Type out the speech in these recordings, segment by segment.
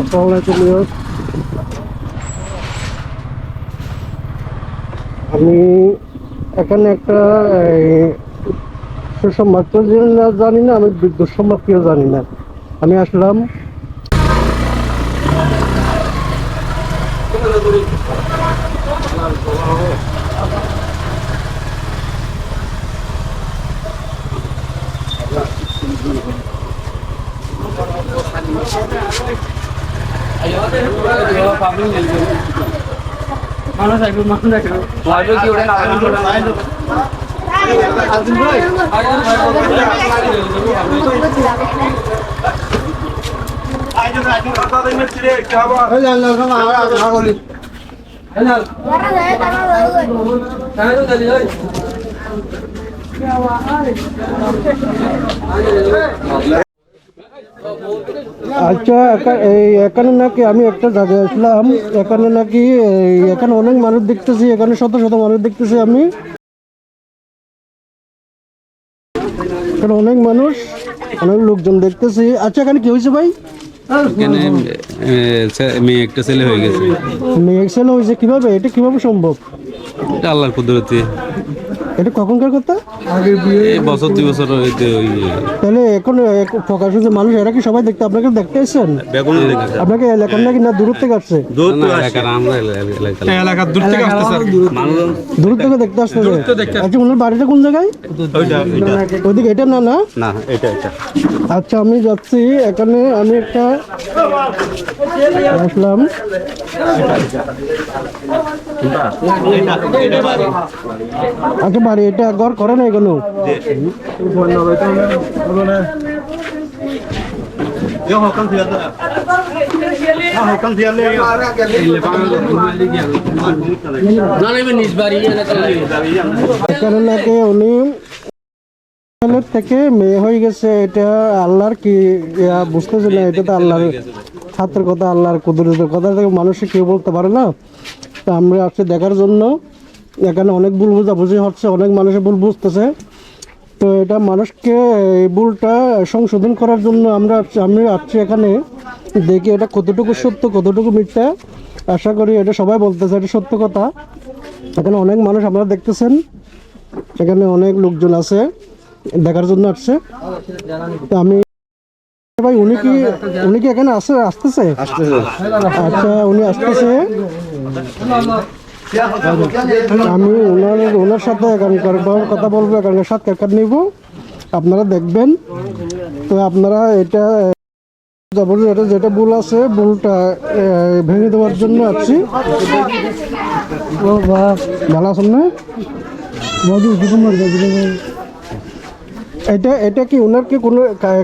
আসসালামাইকুম ভিউয়ার্স। আমি এখানে একটা সুসংবাদ জানি না, আমি দুঃসংবাদ কেউ জানি না আমি আসলাম মানুষ একটু মানুষ একটু কি ওটা না আচ্ছা এই এখানে নাকি আমি একটা জায়গায় আসলাম। এখানে নাকি এখানে অনেক মানুষ দেখতেছি এখানে শত শত মানুষ দেখতেছি আমি। এখানে অনেক মানুষ অনেক লোকজন দেখতেছি। আচ্ছা এখানে কি হয়েছে ভাই? এখানে মেয়ে একটা ছেলে হয়ে গেছে। মেয়ে ছেলে হয়েছে কীভাবে? এটা কীভাবে সম্ভব? এটা আল্লাহর কুদরতি। এটা কখনকার কথা? এই বছর দুই বছর হইতে ওই তাহলে এখন এক- প্রকাশ হয়েছে মানুষ এরা কি সবাই দেখতে আপনাকে দেখতে এসেছেন আপনাকে এলাকার নাকি না দূর থেকে আসছে? না, এলাকার দূর থেকে আসতেছে আর দূর থেকে দেখতে আসতে আচ্ছা ওনার বাড়িটা কোন জায়গায়? ওইদিকে এটা না না? না এটা এটা। আচ্ছা আমি যাচ্ছি। এখানে আমি একটা আসলাম। আচ্ছা বাড়ি, এটা ঘর করে না এগুলো উনি। থেকে মেয়ে হয়ে গেছে, এটা আল্লাহর কি বুঝতেছে না, এটা তো আল্লাহর ছাত্রের কথা, আল্লাহর কুদরতের কথা মানুষে কেউ বলতে পারে না। তো আমরা আসছি দেখার জন্য। এখানে অনেক ভুল বোঝাবুঝি হচ্ছে অনেক মানুষের ভুল বুঝতেছে। তো এটা মানুষকে এই ভুলটা সংশোধন করার জন্য আমরা আমি আসছি এখানে। দেখি এটা কতটুকু সত্য কতটুকু মিথ্যা। আশা করি এটা সবাই বলতেছে এটা সত্য কথা। এখানে অনেক মানুষ আপনারা দেখতেছেন এখানে অনেক লোকজন আছে দেখার জন্য আসছে। তো আমি ভাই উনি কি উনি কি এখানে আসে আসতেছে। আচ্ছা উনি আসতেছে। আমি ওনার ওনার সাথে এখানকার কথা বলব এখানকার সাক্ষাৎকার নিব। আপনারা দেখবেন। তো আপনারা এটা এটা যেটা ভুল আছে, ভুলটা ভেঙে দেওয়ার জন্য আছি। ও ভালো আছেন না? এটা এটা কি ওনার কি কোনো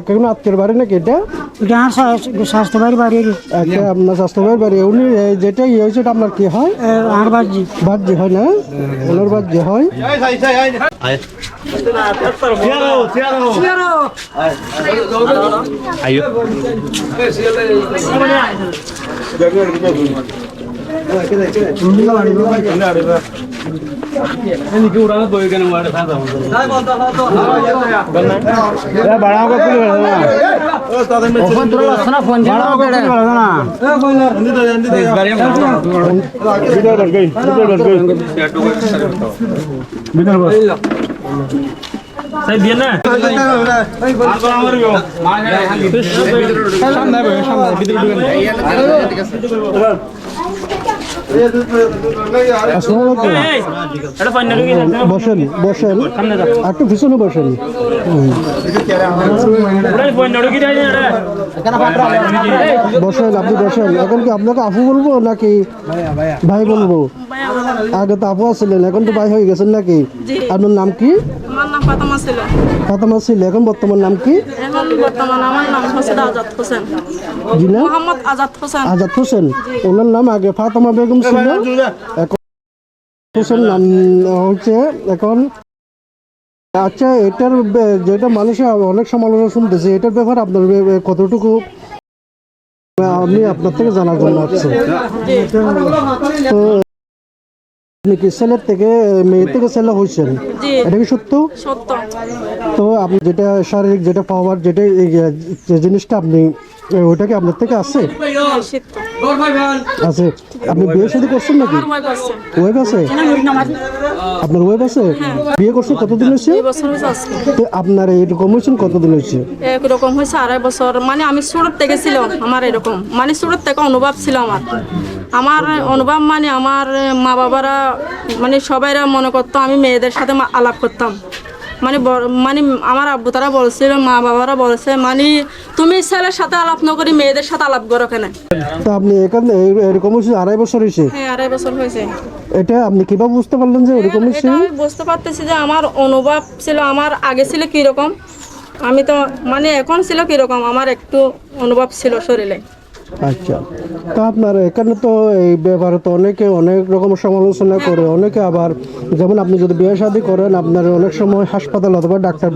কোনো আত্মীয় বাড়ি নাকি এটা? এটা আমার স্বাস্থ্য- বাড়ি বাড়ি আচ্ছা আপনার স্বাস্থ্য বাড়ি উনি যেটা ইয়ে হয়েছে এটা আপনার কি হয় আর বাজি বাজি হয় না ওনার বাজি হয় আসসালামু আলাইকুম। বসেন বসেন একটু পিছনে বসেন। হুম। বসেন আপনি বসেন। এখন কি আপনাকে আপু বলব নাকি ভাই বলব? আগে তো আপু আছিলেন এখন তো ভাই হয়ে গেছেন নাকি? আপনার নাম কি? আমার নাম ফাতেমা ছিল। ফাতেমা ছিল এখন বর্তমান নাম কি? এখন বর্তমান আমার নাম আজাদ হোসেন। জি না? মোহাম্মদ আজাদ হোসেন। আজাদ হোসেন ওনার নাম আগে ফাতেমা বেগম ছিল। এখন হোসেন নাম হচ্ছে এখন আচ্ছা এটার যেটা মানুষের অনেক সমালোচনা শুনতেছে এটার ব্যাপারে আপনার কতটুকু আমি আপনার থেকে জানার জন্য আসছি। তো আপনি কি ছেলের থেকে মেয়ে। থেকে ছেলে হয়েছেন? এটা কি সত্য? সত্য। তো আপনি যেটা শারীরিক যেটা পাওয়ার যেটা যে জিনিসটা আপনি ওইটাকে আপনার থেকে আছে? শীত আছে আপনি বিয়ে শাদী করছেন নাকি? আমার ওয়েব আছে। আপনার ওয়েব আছে? বিয়ে করছেন কতদিন হয়েছে? হয়েছে তো আপনার এইরকম হয়েছেন কতদিন হয়েছে? একরকম হয়েছে আড়াই বছর। মানে আমি সুরত থেকে ছিল আমার এরকম। মানে সুরত থেকে অনুভব ছিল আমার। আমার অনুভব মানে আমার মা বাবারা মানে সবাইরা মনে করতো আমি মেয়েদের সাথে মা- আলাপ করতাম। মানে মানে আমার আব্বু তারা বলছে মা বাবারা বলছে মানে তুমি ছেলের সাথে আলাপ না করি মেয়েদের সাথে আলাপ করো কেন? তো আপনি এখানে এরকম হয়েছে আড়াই বছর হয়েছে? হ্যাঁ আড়াই বছর হয়েছে। এটা আপনি কীভাবে বুঝতে পারলেন যে এরকম হয়েছে? আমি বুঝতে পারতেছি যে আমার অনুভব ছিল আমার আগে ছিল কীরকম? আমি তো মানে এখন ছিল কীরকম? আমার একটু অনুভব ছিল শরীরে। আচ্ছা। তা আপনার এখানে তো এই ব্যাপারে তো অনেকে অনেক রকম সমালোচনা করে, অনেকে আবার যেমন আপনি যদি বিয়ে শাদী করেন, আপনার অনেক সময় হাসপাতাল অথবা ডাক্তার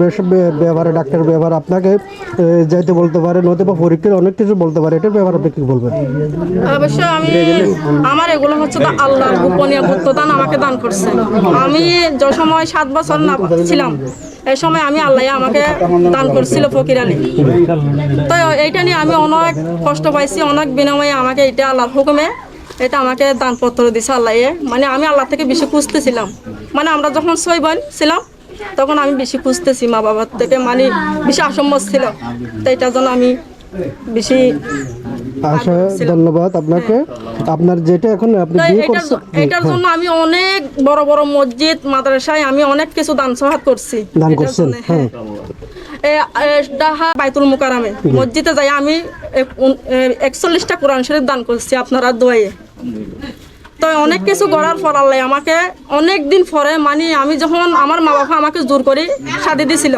ব্যবহারে, ডাক্তার ব্যবহার আপনাকে যাইতে বলতে পারে, নয়তো বা পরীক্ষার অনেক কিছু বলতে পারে, এটার ব্যাপারে আপনি কি বলবেন? আমি, আমার এগুলো হচ্ছে তো আল্লাহর গোপনীয় গুপ্তদান আমাকে দান করছে। আমি যে সময় সাত বছর না ছিলাম এই সময় আমি আল্লাহ আমাকে দান করছিল ফকির আলী। তো এইটা নিয়ে আমি অনেক কষ্ট পাইছি, অনেক বিনিময়ে আমাকে এটা আল্লাহর হুকুমে এটা আমাকে দানপত্র দিছে আল্লাহ মানে আমি আল্লাহ থেকে বেশি খুঁজতেছিলাম। মানে আমরা যখন ছয় বোন ছিলাম, তখন আমি বেশি খুঁজতেছি মা বাবার থেকে মানে বেশি আসম্মত ছিল। তো এটার জন্য আমি বেশি আচ্ছা ধন্যবাদ আপনাকে। আপনার যেটা এখন আপনি বিয়ে করছেন এটার জন্য আমি অনেক বড় বড় মসজিদ মাদ্রাসায় আমি অনেক কিছু দান সহাত করছি। দান করছেন হ্যাঁ। ডাহা বাইতুল মুকারামে। মসজিদে যাই আমি একচল্লিশটা কোরআন শরীফ দান করছি আপনারা দোয়ে তো অনেক কিছু করার পর আল্লাহ আমাকে অনেক দিন পরে মানে আমি যখন আমার মা বাবা আমাকে জোর করে শাদি দিছিল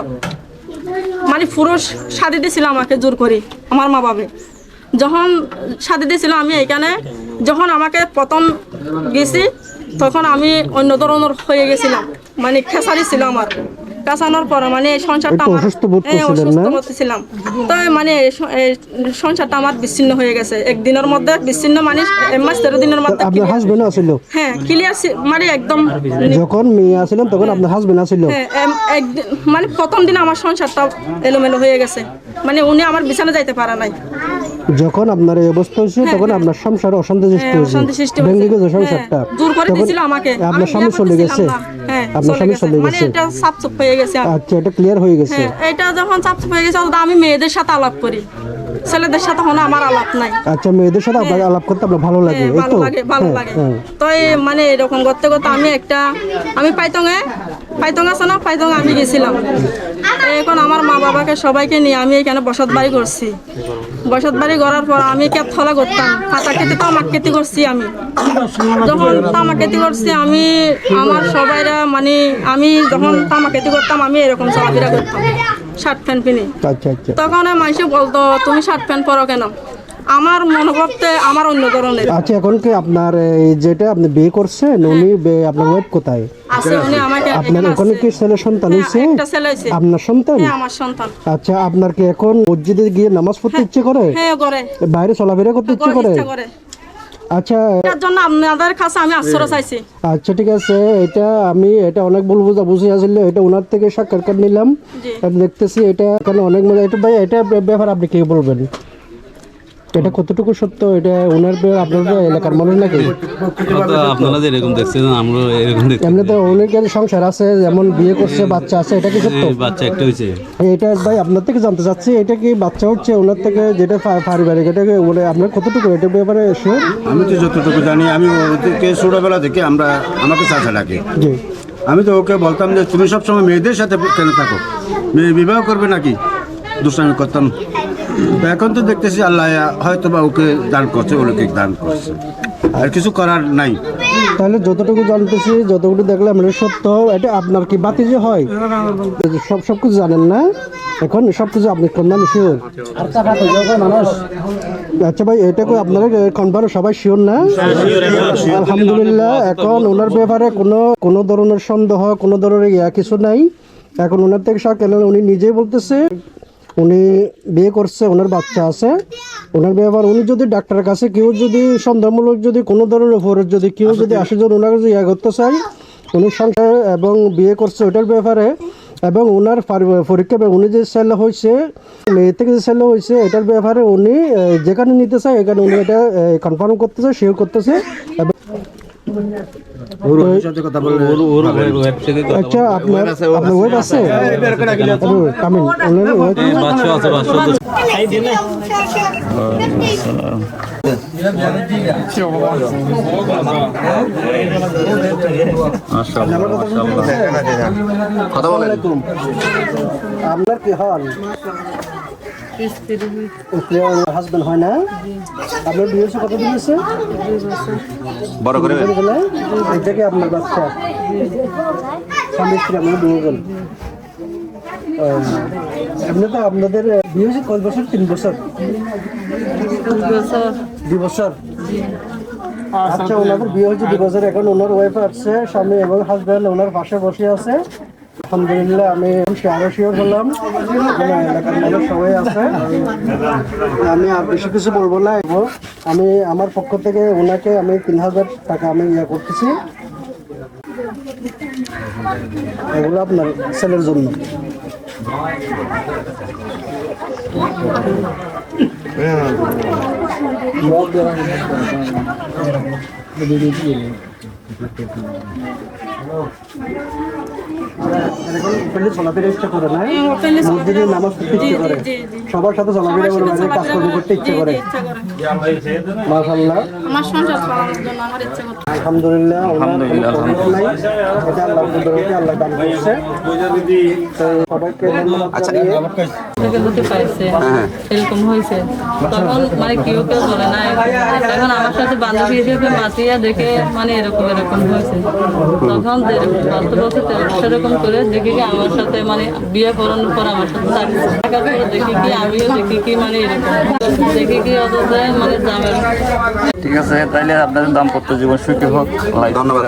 মানে পুরুষ শাদি দিছিল আমাকে জোর করি আমার মা বাবা যখন সাথে দিয়েছিল আমি এখানে যখন আমাকে প্রথম গেছি, তখন আমি অন্য ধরনের হয়ে গেছিলাম। মানে খেসারি ছিল আমার। পেঁচানোর পরে মানে সংসারটা আমার অসুস্থ হ্যাঁ? করতেছিলাম তো মানে সংসারটা আমার বিচ্ছিন্ন হয়ে গেছে। একদিনের মধ্যে বিচ্ছিন্ন মানে এক মাস তেরো দিনের মধ্যে আপনার হাজবেন্ড হ্যাঁ ক্লিয়ার মানে একদম যখন মেয়ে আসলেন তখন আপনার হাজবেন্ড হ্যাঁ, মানে প্রথম দিন আমার সংসারটা এলোমেলো হয়ে গেছে। মানে উনি আমার বিছানা যাইতে পারে নাই। যখন আপনার এই অবস্থা হয়েছে তখন আপনার সংসারে অশান্তি সৃষ্টি হ্যাঁ, হয়েছে ভেঙে গেছে সংসারটা। হ্যাঁ, জোর করে আমাকে। আপনার স্বামী চলে গেছে। হ্যাঁ, আপনার চলে গেছে। মানে এটা সাপচুপ হয়ে গেছে। আচ্ছা এটা ক্লিয়ার হয়ে গেছে। হ্যাঁ, এটা যখন সাপচুপ হয়ে গেছে তখন আমি মেয়েদের সাথে আলাপ করি। ছেলেদের সাথে হলো আমার আলাপ নাই। আচ্ছা মেয়েদের সাথে আপনার আলাপ করতে আপনার ভালো লাগে হ্যাঁ, এই ভালো তো? লাগে ভালো হ্যাঁ, লাগে। হ্যাঁ। তো এই মানে এরকম করতে করতে আমি একটা আমি পাইতঙে পাইতং আছে না পাইতং আমি গেছিলাম। এখন আমার মা বাবাকে সবাইকে নিয়ে আমি এখানে বসত বাড়ি করছি। বসত বাড়ি করার পর আমি ক্যাপ থলা করতাম কাঁচা খেতে তামাক খেতে করছি আমি। যখন তামাক খেতে করছি আমি আমার সবাইরা মানে আমি যখন তামাক খেতে করতাম আমি এরকম চলাফেরা করতাম। শার্ট প্যান্ট পিনি। আচ্ছা আচ্ছা। তখন মানুষে বলতো তুমি শার্ট প্যান্ট পরো কেন? আমার মনোভাবতে আমার অন্য ধরনের। আচ্ছা এখন কি আপনার এই যেটা আপনি বিয়ে করছেন উনি বে- আপনার ওয়েব কোথায়? আছে উনি আমাকে আপনার ওখানে কি ছেলে সন্তান হ্যাঁ, হয়েছে হয়েছে আপনার সন্তান? হ্যাঁ আমার সন্তান। আচ্ছা আপনার কি এখন মসজিদে গিয়ে নামাজ পড়তে ইচ্ছে করে? হ্যাঁ করে বাইরে চলাফেরা করতে ইচ্ছে করে। আচ্ছা এটার জন্য আপনাদের কাছে আমি আশ্রয় চাইছি। আচ্ছা ঠিক আছে এটা আমি এটা অনেক ভুল বুঝা বুঝে আসলে এটা ওনার থেকে সাক্ষাৎকার নিলাম। দেখতেছি এটা এখানে অনেক মজা। এটা ভাই এটা ব্যাপার আপনি কি বলবেন? এটা কতটুকু সত্য? এটা ওনার ব্যাপার আপনাদের এলাকার মানুষ নাকি? আপনারা যেরকম দেখছেন আমরা এরকম দেখছি এমনি তো অনেক সংসার আছে যেমন বিয়ে করছে বাচ্চা আছে এটা কি সত্য? বাচ্চা একটা হয়েছে। এটা ভাই আপনার থেকে জানতে চাচ্ছি এটা কি বাচ্চা হচ্ছে? ওনার থেকে যেটা পারিবারিক এটা কি আপনার কতটুকু? এটা ব্যাপারে শিওর আমি তো যতটুকু জানি আমি ওদেরকে ছোটোবেলা থেকে আমরা আমাকে চাচা ডাকে। জি। আমি তো ওকে বলতাম যে তুমি সবসময় মেয়েদের সাথে কেন থাকো? মেয়ে বিবাহ করবে নাকি? দুষ্টামি করতাম। এখন তো দেখতেছি আল্লাহ হয়তো বা ওকে দান করছে, অলৌকিক দান করছে। আর কিছু করার নাই। তাহলে যতটুকু জানতেছি, যতটুকু দেখলাম, এটা সত্য। এটা আপনার কি বাতি যে হয়? সব সব কিছু জানেন না? এখন সব কিছু আপনি কন্যা শিওর আচ্ছা ভাই, এটা আপনারা কনফার্ম সবাই শিওর না? আলহামদুলিল্লাহ, এখন ওনার ব্যাপারে কোনো কোনো ধরনের সন্দেহ, কোনো ধরনের ইয়া কিছু নাই। এখন ওনার থেকে সব কেন উনি নিজেই বলতেছে উনি বিয়ে করছে ওনার বাচ্চা আছে। ওনার ব্যাপার উনি যদি ডাক্তারের কাছে কেউ যদি সন্দেহমূলক যদি কোনো ধরনের উপরে যদি কেউ যদি আসে যে ওনার কাছে ইয়া করতে চাই উনি সংসার এবং বিয়ে করছে ওটার ব্যাপারে এবং ওনার পরীক্ষা উনি যে সেল হয়েছে মেয়ে থেকে যে সেল হয়েছে এটার ব্যাপারে উনি যেখানে নিতে চায় এখানে উনি এটা কনফার্ম করতেছে শিওর করতেছে এবং আচ্ছা আছে আপনার কি হল? হাজবেন্ড হয় না? আপনার বিয়ে হয়েছে কত হয়েছে? বড় করে এটা কি আপনার বাচ্চা? স্বামী স্ত্রী আপনার দুজন এমনি তো আপনাদের বিয়ে হয়েছে কয় বছর? তিন বছর? দুই বছর। আচ্ছা ওনাদের বিয়ে হয়েছে দুই বছর। এখন ওনার ওয়াইফ আছে স্বামী এবং হাজব্যান্ড ওনার পাশে বসে আছে। আলহামদুলিল্লাহ, আমি আরও শিওর হলাম। এলাকার মানুষ সবাই আছে। আমি আর বেশি কিছু বলব না আমি আমার পক্ষ থেকে ওনাকে আমি তিন হাজার টাকা আমি ইয়ে করতেছি। এগুলো আপনার ছেলের জন্য। এরকম পেলে চলাফেরা ইচ্ছা করে না মসজিদে নামাজ পড়তে ইচ্ছে করে। সবার সাথে চলাফেরা করে বাইরে কাজ করতে করতে ইচ্ছে করে। করে। আমার সংসার চালানোর জন্য আমার ইচ্ছা করতে আলহামদুলিল্লাহ নাই। এটা আল্লাহ কুদরতে আল্লাহ দান করছে। সবাইকে জানিয়ে থেকে এরকম হয়েছে। তখন মানে কেউ কেউ বলে না এখন আমার সাথে বান্ধবী হিসেবে মাতিয়া দেখে মানে এরকম এরকম হয়েছে। তখন সেরকম করে দেখি কি আমার সাথে মানে বিয়ে করানোর পর আমার সাথে থাকার পরে দেখি কি আমিও দেখি কি মানে এরকম। দেখি কি মানে ঠিক আছে তাইলে আপনাদের দাম্পত্য জীবন সুখী হোক ধন্যবাদ।